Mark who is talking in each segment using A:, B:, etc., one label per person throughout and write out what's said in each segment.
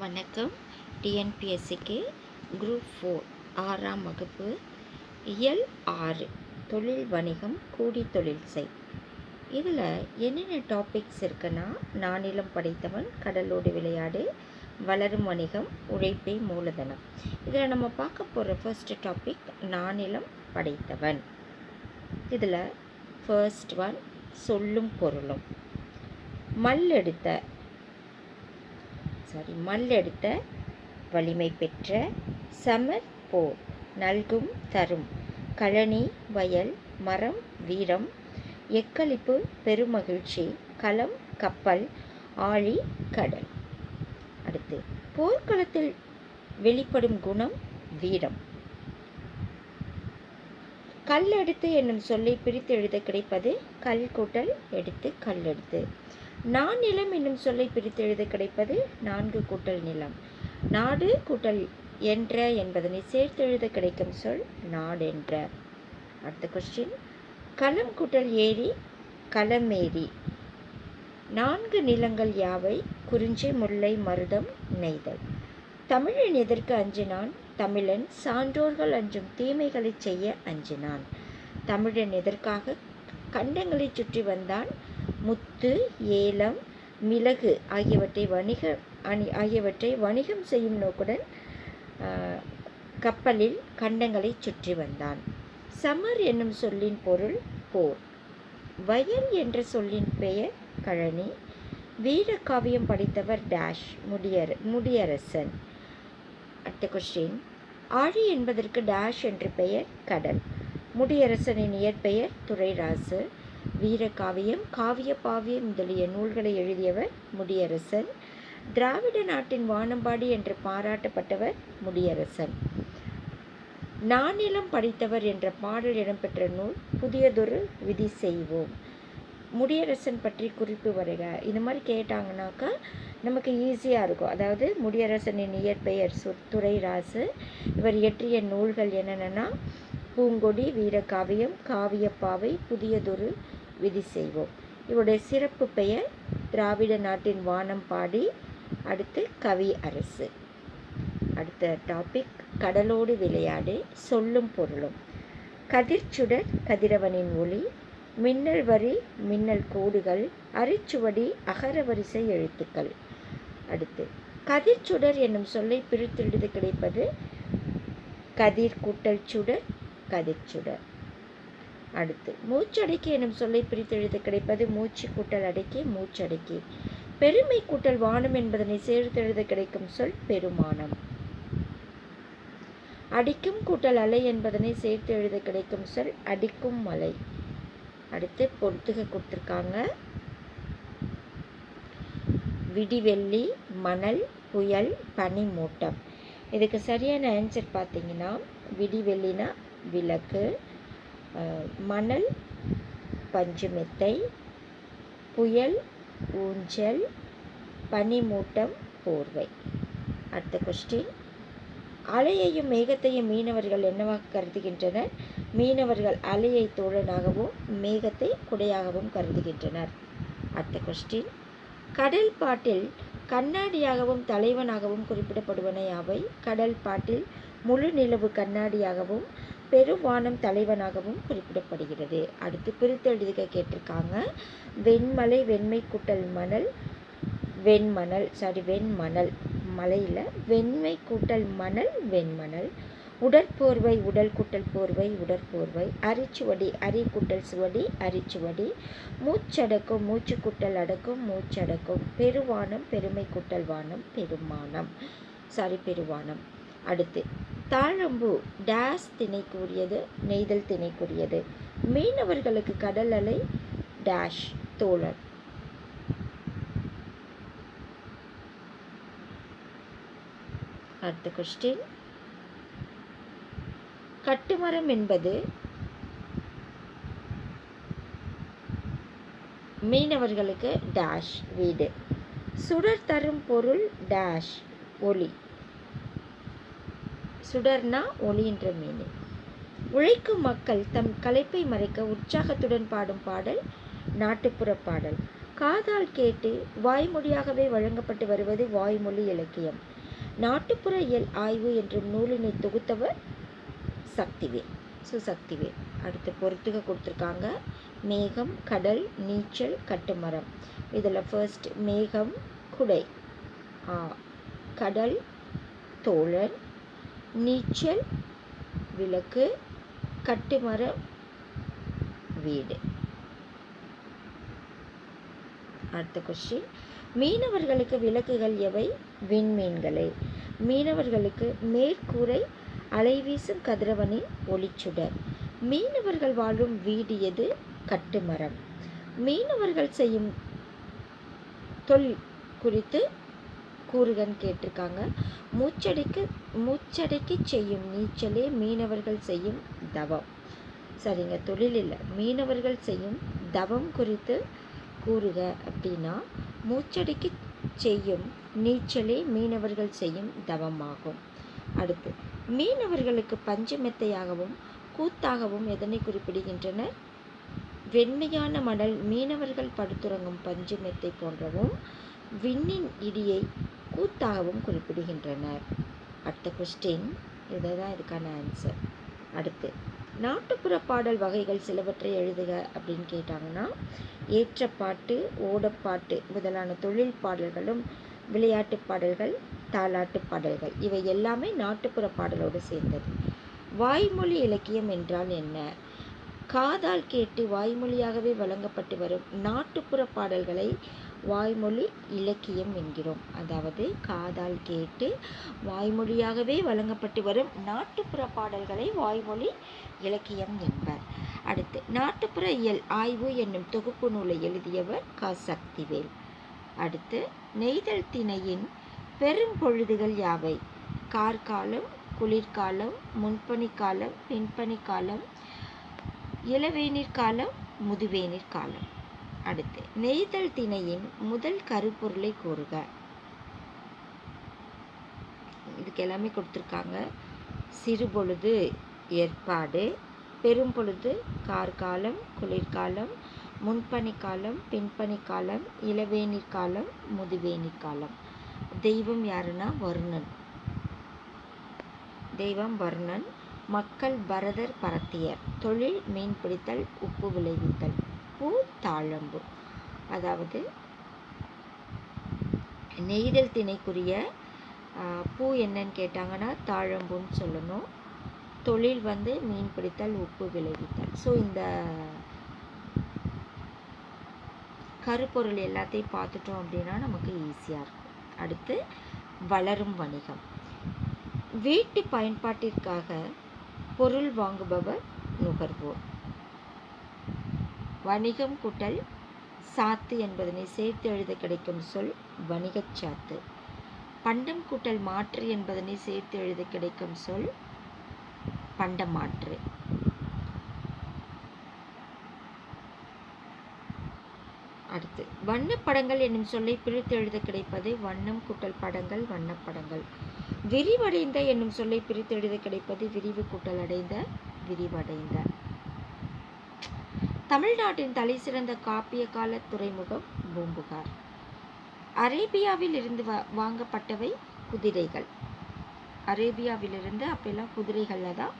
A: வணக்கம். டிஎன்பிஎஸ்சிக்கு group four ஆறாம் வகுப்பு இயல் ஆறு தொழில் வணிகம் கூடி தொழில் செய். இதில் என்னென்ன டாபிக்ஸ் இருக்குன்னா நானிலம் படைத்தவன் கடலோடு விளையாடு வளரும் வணிகம் உழைப்பை மூலதனம். இதில் நம்ம பார்க்க போகிற ஃபர்ஸ்ட் டாபிக் நானிலம் படைத்தவன். இதில் ஃபர்ஸ்ட் ஒன் சொல்லும் பொருளும். மல் எடுத்த சாரி மல்லெடுத்த வலிமை பெற்ற சமர் போர் நல்கும் தரும். கழனி வயல் மரம் வீரம் எக்களிப்பு பெருமகிழ்ச்சி களம் கப்பல் ஆழி கடல். அடுத்து போர்க்களத்தில் வெளிப்படும் குணம் வீரம். கல் எடுத்து என்னும் சொல்லை பிரித்து எழுத கிடைப்பது கல் கூட்டல் எடுத்து கல் எடுத்து. நான் நிலம் என்னும் சொல்லை பிரித்து எழுத கிடைப்பது நான்கு கூட்டல் நிலம். நாடு கூட்டல் என்ற என்பதனை சேர்த்து எழுத கிடைக்கும் சொல் நாடென்ற அடுத்த கொஸ்டின் களம் கூட்டல் ஏரி களமேரி நான்கு நிலங்கள் யாவை? குறிஞ்சி முல்லை மருதம் நெய்தல். தமிழன் எதற்கு அஞ்சினான் தமிழன் சான்றோர்கள் அஞ்சும் தீமைகளை செய்ய அஞ்சினான். தமிழன் எதற்காக கண்டங்களை சுற்றி வந்தான் முத்து ஏலம் மிளகு ஆகியவற்றை வணிக அணி ஆகியவற்றை வணிகம் செய்யும் நோக்குடன் கப்பலில் கண்டங்களை சுற்றி வந்தான். சமர் என்னும் சொல்லின் பொருள் போர். வயல் என்ற சொல்லின் பெயர் கழனி. வீரகாவியம் படித்தவர் டேஷ் முடியர முடியரசன். அடுத்த கொஸ்டின் ஆழி என்பதற்கு டேஷ் என்று பெயர் கடல். முடியரசனின் இயற்பெயர் துரைராசு வீரகாவியம் காவிய பாவியம் முதலிய நூல்களை எழுதியவர் முடியரசன். திராவிட நாட்டின் வானம்பாடி என்று பாராட்டப்பட்டவர் முடியரசன். நானிலம் படித்தவர் என்ற பாடல் இடம்பெற்ற நூல் புதியதொரு விதி செய்வோம். முடியரசன் பற்றி குறிப்பு வருக. இந்த மாதிரி கேட்டாங்கனாக்கா நமக்கு ஈஸியாக இருக்கும். அதாவது முடியரசனின் இயற்பெயர் சு துரைராசு. இவர் இயற்றிய நூல்கள் என்னென்னா பூங்கொடி வீரகாவியம் காவியப்பாவை புதியதொரு விதி செய்வோம். இவருடைய சிறப்பு பெயர் திராவிட நாட்டின் வானம் பாடி அடுத்து கவி அரசு. அடுத்த டாபிக் கடலோடு விளையாடு சொல்லும் பொருளும். கதிர்ச்சுடர் கதிரவனின் ஒளி மின்னல் வரி மின்னல் கோடுகள் அரிச்சுவடி அகர வரிசை எழுத்துக்கள். அடுத்து கதிர்ச்சுடர் என்னும் சொல்லை பிரித்தெழுது கிடைப்பது கதிர் கூட்டல் சுடர் கதிர்ச்சுடர் அடுத்து மூச்சடக்கி எனும் சொல்லை பிரித்தெழுத கிடைப்பது மூச்சு கூட்டல் அடக்கி மூச்சடக்கி. பெருமை கூட்டல் வானம் என்பதனை சேர்த்தெழுத கிடைக்கும் சொல் பெருமானம். அடிக்கும் கூட்டல் அலை என்பதனை சேர்த்து எழுத கிடைக்கும் சொல் அடிக்கும் மலை. அடுத்து பொறுத்துக கொடுத்துருக்காங்க. விடிவெள்ளி மணல் புயல் பனிமூட்டம் இதுக்கு சரியான ஆன்சர் பார்த்தீங்கன்னா விடிவெள்ளினா விளக்கு மணல் பஞ்சுமெத்தை புயல் ஊஞ்சல் பனிமூட்டம் போர்வை. அடுத்த கொஸ்டின் அலையையும் மேகத்தையும் மீனவர்கள் என்னவாக கருதுகின்றனர்? மீனவர்கள் அலையை தோழனாகவும் மேகத்தை குடையாகவும் கருதுகின்றனர். அடுத்த கொஸ்டின் கடல் பாட்டில் கண்ணாடியாகவும் தலைவனாகவும் குறிப்பிடப்படுவன யாவை? கடல் பாட்டில் முழு நிலவு கண்ணாடியாகவும் பெருவானம் தலைவனாகவும் குறிப்பிடப்படுகிறது. அடுத்து பிரித்து கேட்டிருக்காங்க. வெண்மலை வெண்மை கூட்டல் மணல் வெண்மணல் சாரி வெண்மணல். மலையில் வெண்மை கூட்டல் மணல் வெண்மணல். உடற்போர்வை உடல் கூட்டல் போர்வை உடற்போர்வை. அரிச்சுவடி அரி கூட்டல் சுவடி அரிச்சுவடி. மூச்சடக்கும் மூச்சு கூட்டல் அடக்கும் மூச்சடக்கும் பெருவானம் பெருமை கூட்டல் வானம் பெருமானம். சாரி பெருவானம். அடுத்து தாழம்பு டேஸ் திணைக்குரியது நெய்தல் திணைக்குரியது மீனவர்களுக்கு கடல் அலை டேஷ் தோழன் அடுத்த கொஸ்டின் கட்டுமரம் என்பது மீனவர்களுக்கு டேஷ் வீடு. சுடர் தரும் பொருள் டேஷ் ஒளி சுடர்னா ஒளின்ற மீனிங் உழைக்கும் மக்கள் தம் கலைப்பை மறைக்க உற்சாகத்துடன் பாடும் பாடல் நாட்டுப்புற பாடல். காதால் கேட்டு வாய்மொழியாகவே வழங்கப்பட்டு வருவது வாய்மொழி இலக்கியம். நாட்டுப்புற இயல் ஆய்வு என்ற நூலினை தொகுத்தவர் சக்திவேல். ஸோ சக்திவேல் அடுத்து பொறுத்துக கொடுத்துருக்காங்க. மேகம் கடல் நீச்சல் கட்டுமரம். இதில் ஃபர்ஸ்ட் மேகம் குடை. ஆ கடல் தோழன் நீச்சல் விளக்கு கட்டுமரம் வீடு. அடுத்த கொஸ்டின் மீனவர்களுக்கு விளக்குகள் எவை? விண்மீன்களை. மீனவர்களுக்கு மேற்கூரை அலைவீசும் கதிரவனின் ஒளிச்சுடர். மீனவர்கள் வாழும் வீடு எது? கட்டுமரம். மீனவர்கள் செய்யும் தொழில் குறித்து கூறுகன்னு கேட்டிருக்காங்க. மூச்சடைக்கு மூச்சடைக்கு செய்யும் நீச்சலே மீனவர்கள் செய்யும் தவம். சரிங்க தொழில் இல்லை. மீனவர்கள் செய்யும் தவம் குறித்து கூறுக அப்படின்னா மூச்சடைக்கு செய்யும் நீச்சலே மீனவர்கள் செய்யும் தவமாகும். அடுத்து மீனவர்களுக்கு பஞ்சு மெத்தையாகவும் கூத்தாகவும் எதனை குறிப்பிடுகின்றனர் வெண்மையான மணல் மீனவர்கள் படுத்துறங்கும் பஞ்சு மெத்தை போன்றவும் விண்ணின் இடியை கூத்தாகவும் குறிப்பிடுகின்றனர். அடுத்த கொஸ்டின் இதுதான் இதுக்கான ஆன்சர் அடுத்து நாட்டுப்புற பாடல் வகைகள் சிலவற்றை எழுதுக அப்படின்னு கேட்டாங்கன்னா ஏற்றப்பாட்டு ஓடப்பாட்டு முதலான தொழில் பாடல்களும் விளையாட்டு பாடல்கள் தாலாட்டு பாடல்கள். இவை எல்லாமே நாட்டுப்புற பாடலோடு சேர்ந்தது. வாய்மொழி இலக்கியம் என்றால் என்ன? காதால் கேட்டு வாய்மொழியாகவே வழங்கப்பட்டு வரும் நாட்டுப்புற பாடல்களை வாய்மொழி இலக்கியம் என்கிறோம். அதாவது காதால் கேட்டு வாய்மொழியாகவே வழங்கப்பட்டு வரும் நாட்டுப்புற பாடல்களை வாய்மொழி இலக்கியம் என்பர். அடுத்து நாட்டுப்புற இயல் ஆய்வு என்னும் தொகுப்பு நூலை எழுதியவர் க. சக்திவேல். அடுத்து நெய்தல் திணையின் பெரும் பொழுதுகள் யாவை? கார்காலம் குளிர்காலம் முன்பனிக்காலம் பின்பனிக்காலம் இளவேநீர் காலம் முதுவேநீர் காலம் அடுத்து நெய்தல் திணையின் முதல் கருப்பொருளை கூறுக இதுக்கு எல்லாமே கொடுத்துருக்காங்க. சிறுபொழுது ஏற்பாடு பெரும்பொழுது கார்காலம் குளிர்காலம் முன்பனிக்காலம் பின்பனிக்காலம் இளவேநீர் காலம் முதுவேநீர் காலம். தெய்வம் யாருன்னா வருணன். தெய்வம் வருணன். மக்கள் பரதர் பரத்தியர். தொழில் மீன் பிடித்தல் உப்பு விளைவித்தல். பூ தாழம்பு. அதாவது நெய்தல் திணைக்குரிய பூ என்னன்னு கேட்டாங்கன்னா தாழம்புன்னு சொல்லணும். தொழில் வந்து மீன் பிடித்தல் உப்பு விளைவித்தல். ஸோ இந்த கருப்பொருள் எல்லாத்தையும் பார்த்துட்டோம் அப்படின்னா நமக்கு ஈஸியாக இருக்கும். அடுத்து வளரும் வணிகம். வீட்டு பயன்பாட்டிற்காக பொருள் வாங்குபவர் நுகர்வோர். வணிகம் கூட்டல் சாத்து என்பதனை சேர்த்து எழுத கிடைக்கும் சொல் வணிகச் சாத்து. பண்டம் கூட்டல் மாற்று என்பதனை சேர்த்து எழுத கிடைக்கும் சொல் பண்டமாற்று. அடுத்து வண்ணப்படங்கள் என்னும் சொல்லை பிரித்து எழுத கிடைப்பது வண்ணம் கூட்டல் படங்கள் வண்ணப்படங்கள் விரிவடைந்த என்னும் சொல்லை பிரித்து எழுத கிடைப்பது விரிவு கூட்டல் அடைந்த விரிவடைந்த. தமிழ்நாட்டின் தலை சிறந்த காப்பிய கால துறைமுகம் பூம்புகார். அரேபியாவில் இருந்து வா வாங்கப்பட்டவை குதிரைகள். அரேபியாவிலிருந்து அப்பெல்லாம் குதிரைகளில் தான்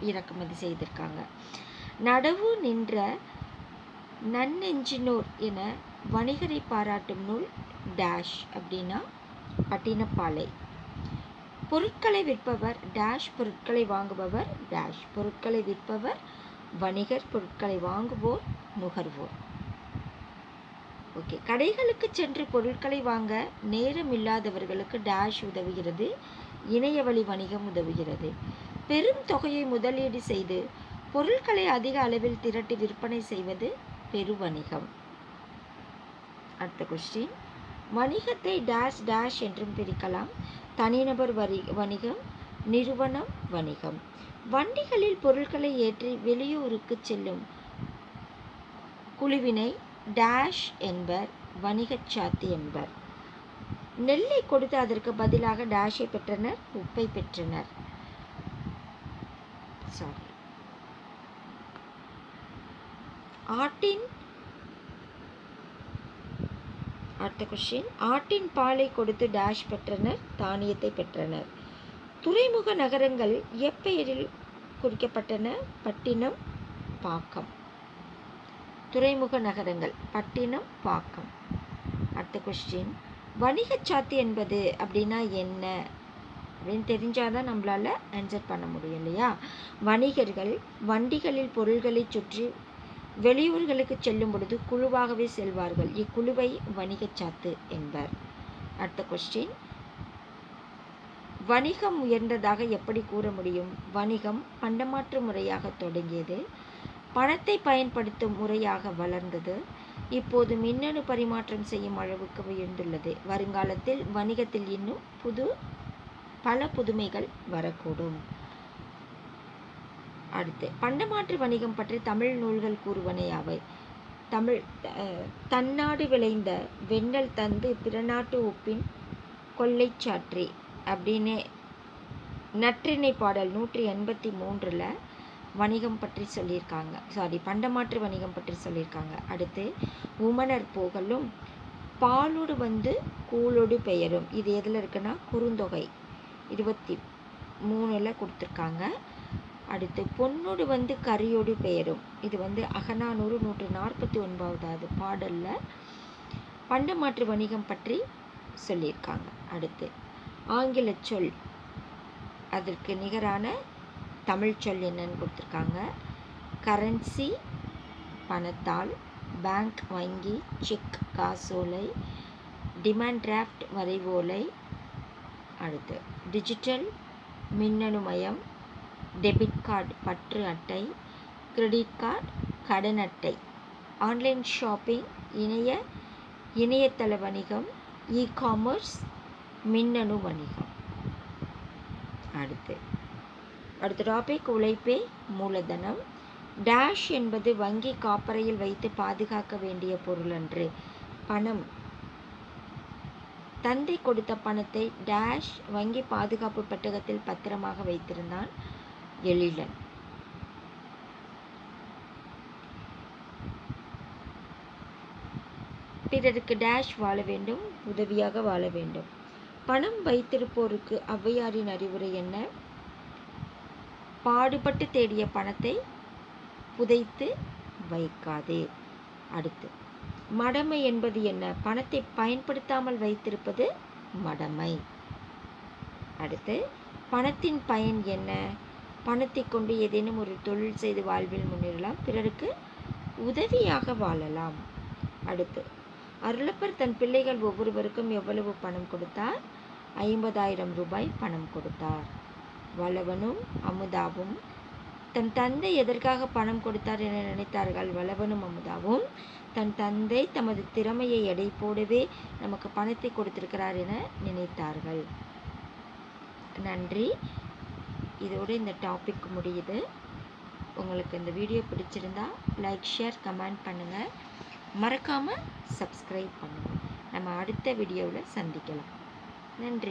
A: இறக்குமதி செய்திருக்காங்க. நடவு நின்ற நன்னெஞ்சினோர் என வணிகரை பாராட்டும் நூல் டேஷ் அப்படின்னா பட்டினப்பாலை பொருட்களை விற்பவர் டேஷ் பொருட்களை வாங்குபவர் டேஷ். பொருட்களை விற்பவர் வணிகர் பொருட்களை வாங்குவோர் நுகர்வோர். ஓகே கடைகளுக்கு சென்று பொருட்களை வாங்க நேரம் இல்லாதவர்களுக்கு டேஷ் உதவுகிறது இணையவழி வணிகம் உதவுகிறது. பெரும் தொகையை முதலீடு செய்து பொருட்களை அதிக அளவில் திரட்டி விற்பனை செய்வது பெரு வணிகம். அடுத்த கொஸ்டின் வணிகத்தை டேஷ் டேஷ் என்றும் பிரிக்கலாம். தனிநபர் வரி வணிகம் நிறுவனம் வணிகம். வண்டிகளில் பொருட்களை ஏற்றி வெளியூருக்கு செல்லும் குழுவினை டேஷ் என்பர் வணிகச் சாத்தி என்பர். நெல்லை கொடுத்து அதற்கு பதிலாக டேஷை பெற்றனர் உப்பை பெற்றனர். சாரி ஆட்டின் அடுத்த கொஷின் ஆட்டின் பாலை கொடுத்து டேஷ் பெற்றனர் தானியத்தை பெற்றனர். துறைமுக நகரங்கள் எப்பெயரில் குறிக்கப்பட்டன? பட்டினம் பாக்கம். துறைமுக நகரங்கள் பட்டினம் பாக்கம். அடுத்த கொஸ்டின் வணிகச் சாத்து என்பது அப்படின்னா என்ன? அப்படின்னு தெரிஞ்சாதான் நம்மளால் ஆன்சர் பண்ண முடியும் இல்லையா? வணிகர்கள் வண்டிகளில் பொருள்களை சுற்றி வெளியூர்களுக்கு செல்லும் பொழுது குழுவாகவே செல்வார்கள். இக்குழுவை வணிகச் சாத்து என்பர். அடுத்த கொஸ்டின் வணிகம் உயர்ந்ததாக எப்படி கூற முடியும்? வணிகம் பண்டமாற்று முறையாக தொடங்கியது. பணத்தை பயன்படுத்தும் முறையாக வளர்ந்தது. இப்போது மின்னணு பரிமாற்றம் செய்யும் அளவுக்கு உயர்ந்துள்ளது. வருங்காலத்தில் வணிகத்தில் இன்னும் புது பல புதுமைகள் வரக்கூடும். அடுத்து பண்டமாற்று வணிகம் பற்றி தமிழ் நூல்கள் கூறுவனையாவை தமிழ் தன்னாடு விளைந்த வெண்ணல் தந்து பிறநாட்டு உப்பின் கொள்ளைச்சாற்றி அப்படின்னு நற்றிணை பாடல் நூற்றி எண்பத்தி மூன்றில் வணிகம் பற்றி சொல்லியிருக்காங்க. சாரி பண்டமாற்று வணிகம் பற்றி சொல்லியிருக்காங்க. அடுத்து உமனர் போகலும் பாலோடு வந்து கூலோடு பெயரும். இது எதில் இருக்குன்னா குறுந்தொகை இருபத்தி மூணில் கொடுத்துருக்காங்க. அடுத்து பொன்னோடு வந்து கரியோடு பெயரும். இது வந்து அகநானூறு நூற்று நாற்பத்தி ஒன்பதாவது பாடலில் பண்டமாற்று வணிகம் பற்றி சொல்லியிருக்காங்க. அடுத்து ஆங்கில சொல். அதற்கு நிகரான தமிழ் சொல் என்னன்னு கொடுத்துருக்காங்க. கரன்சி பணத்தால் பேங்க் வங்கி செக் காசோலை டிமாண்ட் டிராஃப்ட் வரைவோலை. அடுத்து டிஜிட்டல் மின்னணுமயம் டெபிட் கார்டு பற்று அட்டை கிரெடிட் கார்டு கடன் அட்டை. ஆன்லைன் ஷாப்பிங் இணைய இணையதள வணிகம் இ காமர்ஸ் மின்னணு வணிகம். அடுத்து அடுத்த டாபிக் உழைப்பே மூலதனம். டேஷ் என்பது வங்கி காப்பறையில் வைத்து பாதுகாக்க வேண்டிய பொருள் அன்று. பணம். தந்தை கொடுத்த பணத்தை டேஷ் வங்கி பாதுகாப்பு பெட்டகத்தில் பத்திரமாக வைத்திருந்தான் எழிலன். பிறருக்கு டேஷ் வாழ வேண்டும் உதவியாக வாழ வேண்டும். பணம் வைத்திருப்போருக்கு ஔவையாரின் அறிவுரை என்ன? பாடுபட்டு தேடிய பணத்தை புதைத்து வைக்காதே. அடுத்து மடமை என்பது என்ன? பணத்தை பயன்படுத்தாமல் வைத்திருப்பது மடமை. அடுத்து பணத்தின் பயன் என்ன? பணத்தை கொண்டு ஏதேனும் ஒரு தொழில் செய்து வாழ்வில் முன்னேறலாம். பிறருக்கு உதவியாக வாழலாம். அடுத்து அருளப்பர் தன் பிள்ளைகள் ஒவ்வொருவருக்கும் எவ்வளவு பணம் கொடுத்தார்? ஐம்பதாயிரம் ரூபாய் பணம் கொடுத்தார். வளவனும் அமுதாவும் தன் தந்தை எதற்காக பணம் கொடுத்தார் என நினைத்தார்கள்? வளவனும் அமுதாவும் தன் தந்தை தமது திறமையை எடை போடவே நமக்கு பணத்தை கொடுத்திருக்கிறார் என நினைத்தார்கள். நன்றி. இதோடு இந்த டாபிக் முடியுது. உங்களுக்கு இந்த வீடியோ பிடிச்சிருந்தா லைக் ஷேர் கமெண்ட் பண்ணுங்கள் மறக்காமல் சப்ஸ்கிரைப் பண்ணுங்கள் நம்ம அடுத்த வீடியோவில் சந்திக்கலாம். நன்றி.